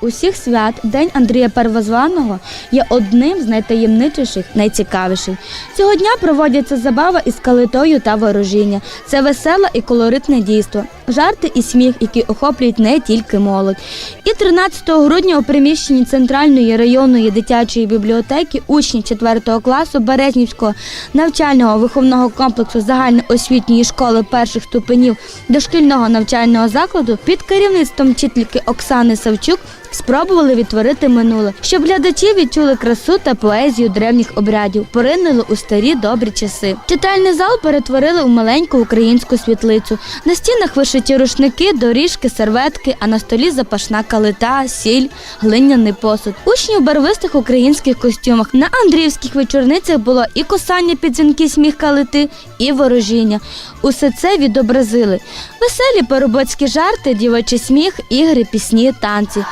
Усіх свят День Андрія Первозваного є одним з найтаємничіших, найцікавіших. Цього дня проводяться забава із калитою та ворожіння. Це веселе і колоритне дійство, жарти і сміх, які охоплюють не тільки молодь. І 13 грудня у приміщенні Центральної районної дитячої бібліотеки учні 4 класу Березнівського навчального виховного комплексу загальноосвітньої школи перших ступенів дошкільного навчального закладу під керівництвом вчительки Оксани Савчук спробували відтворити минуле, щоб глядачі відчули красу та поезію древніх обрядів, поринули у старі добрі часи. Читальний зал перетворили у маленьку українську світлицю. На стінах вишиті рушники, доріжки, серветки, а на столі запашна калита, сіль, глиняний посуд. Учні у барвистих українських костюмах. На Андріївських вечорницях було і косання під дзвінки сміх калити, і ворожіння. Усе це відобразили. Веселі переробоцькі жарти, дівочий сміх, ігри, пісні, танці.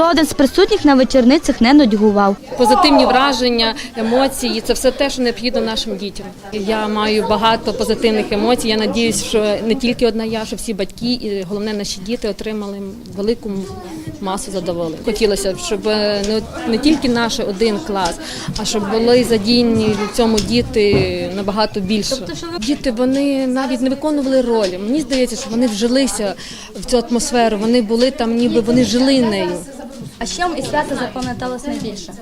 Жоден з присутніх на вечорницях не нудьгував. Позитивні враження, емоції це все те, що необхідно нашим дітям. Я маю багато позитивних емоцій. Я надіюсь, що не тільки одна я, що всі батьки і головне наші діти отримали велику масу задоволень. Хотілося б, щоб е, не, не тільки наш один клас, а щоб були задіяні в цьому діти набагато більше. Діти вони навіть не виконували ролі. Мені здається, що вони вжилися в цю атмосферу. Вони були там, ніби вони жили нею. А що вам із свята запам'яталось найбільше?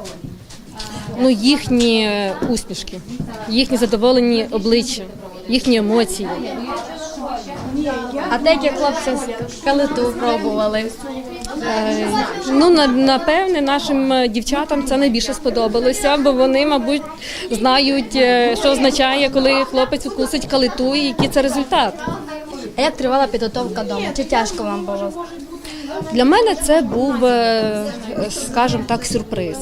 ну, їхні усмішки, їхні задоволені обличчя, їхні емоції. А деякі хлопці калиту пробували. Е, Ну, на- напевне, нашим е, дівчатам це найбільше сподобалося, бо вони, мабуть, знають, е, що означає, коли хлопець укусить калиту і який це результат. А як тривала підготовка вдома? Чи тяжко вам було? Для мене це був, е, скажімо так, сюрприз.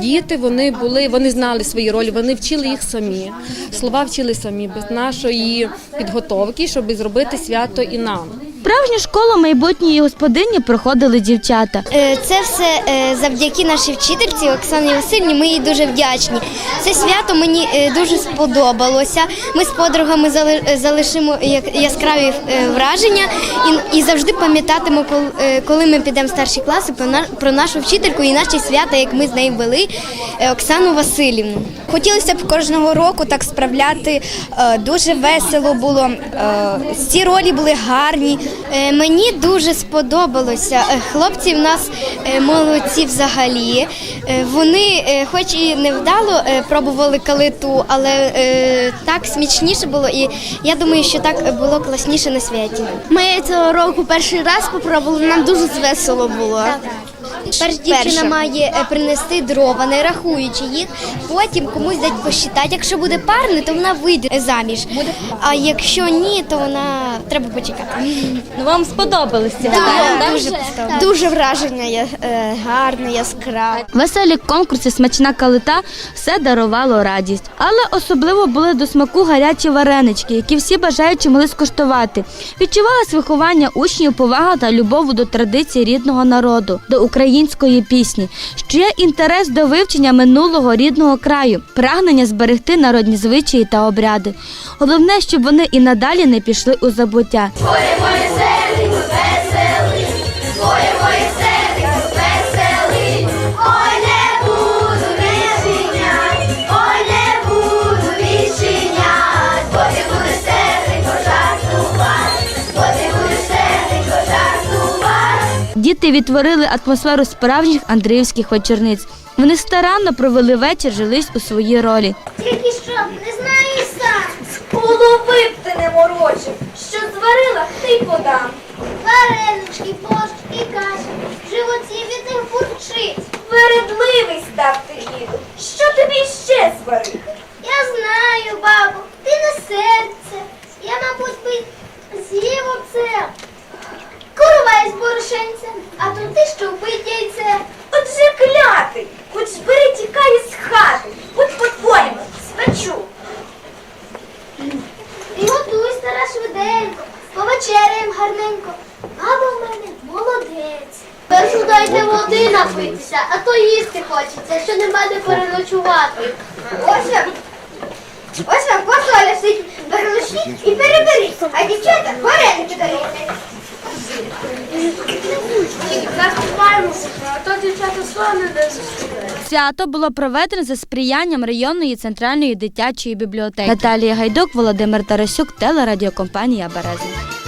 Діти вони були, вони знали свої ролі, вони вчили їх самі. Слова вчили самі без нашої підготовки, щоб зробити свято і нам. Справжню школу майбутньої господині проходили дівчата. Е, Це все е, завдяки нашій вчительці Оксані Васильівні. Ми їй дуже вдячні. Це свято мені е, дуже сподобалося. Ми з подругами зали- залишимо яскраві враження і, завжди пам'ятатимемо, кол- коли ми підемо в старші класи, про на- про нашу вчительку і наші свята, як ми з нею вели Оксану Васильівну. Хотілося б кожного року так справляти. Дуже весело було. Всі ролі були гарні. Е, Мені дуже сподобалося. Е, Хлопці в нас е, молодці взагалі. Вони, хоч і невдало пробували калиту, але так смічніше було. І я думаю, що так було класніше на святі. Ми цього року перший раз попробували, нам дуже весело було. Перш дівчина має е, принести дрова, не рахуючи їх. Потім комусь дать посчитати. Якщо буде парне, то вона вийде заміж. А якщо ні, то вона треба почекати. Ну вам сподобалось ці Дуже Дуже враження є, е, гарне, яскраве. Веселі конкурси, смачна калита все дарувало радість. Але особливо були до смаку гарячі варенички, які всі бажаючі могли скуштувати. Відчувалось виховання учнів, повага та любов до традицій рідного народу, до української пісні, є інтерес до вивчення минулого рідного краю, прагнення зберегти народні звичаї та обряди. Головне, щоб вони і надалі не пішли у забуття. Діти відтворили атмосферу справжніх андріївських вечорниць. Вони старанно провели вечір, жились у своїй ролі. Тільки що не знаєш сам, голови б ти не морочив, що зварила, ти подам. Варенички, борщ а то ти що яйце. Отже клятий, хоч збери тікає з хати, будь по-твоєму, спечу. І готуй, стара швиденько, повечеряєм гарненько. Баба в мене молодець. Першу дайте води напитися, а то їсти хочеться, що нема де переночувати. Ось вам, ось вам посоля сидить, бережіть і переберіть, а дівчата вареники дають. а то дівчата слава не Свято було проведено за сприянням районної центральної дитячої бібліотеки. Наталія Гайдук, Володимир Тарасюк, телерадіокомпанія Березня.